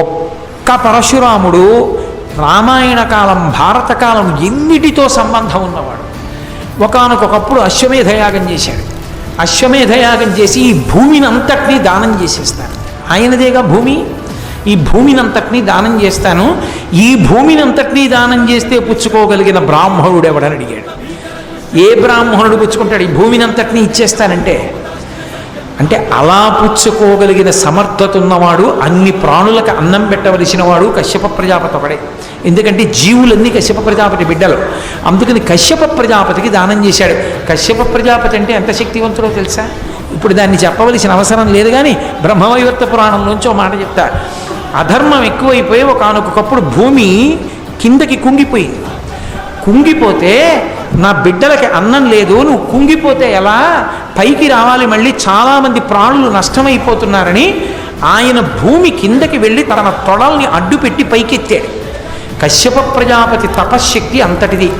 ఒక్క పరశురాముడు రామాయణ కాలం భారత కాలం ఎన్నిటితో సంబంధం ఉన్నవాడు? ఒకనకొకప్పుడు అశ్వమేధయాగం చేశాడు. అశ్వమేధయాగం చేసి ఈ భూమిని అంతటినీ దానం చేసేస్తాను ఆయనదేగా భూమి? ఈ భూమిని అంతటినీ దానం చేస్తాను. ఈ భూమిని అంతటినీ దానం చేస్తే పుచ్చుకోగలిగిన బ్రాహ్మణుడు ఎవడని అడిగాడు. ఏ బ్రాహ్మణుడు పుచ్చుకుంటాడు? ఈ భూమిని అంతటినీ ఇచ్చేస్తానంటే అంటే అలా పుచ్చుకోగలిగిన సమర్థత ఉన్నవాడు అన్ని ప్రాణులకు అన్నం పెట్టవలసిన వాడు కశ్యప ప్రజాపతి ఒకడే ఎందుకంటే జీవులన్నీ కశ్యప ప్రజాపతి బిడ్డలు. అందుకని కశ్యప ప్రజాపతికి దానం చేశాడు. కశ్యప ప్రజాపతి అంటే ఎంత శక్తివంతుడో తెలుసా? ఇప్పుడు దాన్ని చెప్పవలసిన అవసరం లేదు కానీ బ్రహ్మవైవర్త పురాణంలోంచి ఒక మాట చెప్తా. అధర్మం ఎక్కువైపోయి ఒకనొకప్పుడు భూమి కిందకి కుంగిపోయింది. కుంగిపోతే నా బిడ్డలకి అన్నం లేదు నువ్వు కుంగిపోతే ఎలా? పైకి రావాలి మళ్ళీ చాలామంది ప్రాణులు నష్టమైపోతున్నారని ఆయన భూమి కిందకి వెళ్ళి తన తొడల్ని అడ్డుపెట్టి పైకెత్తాడు. కశ్యప ప్రజాపతి తపశ్శక్తి అంతటిది.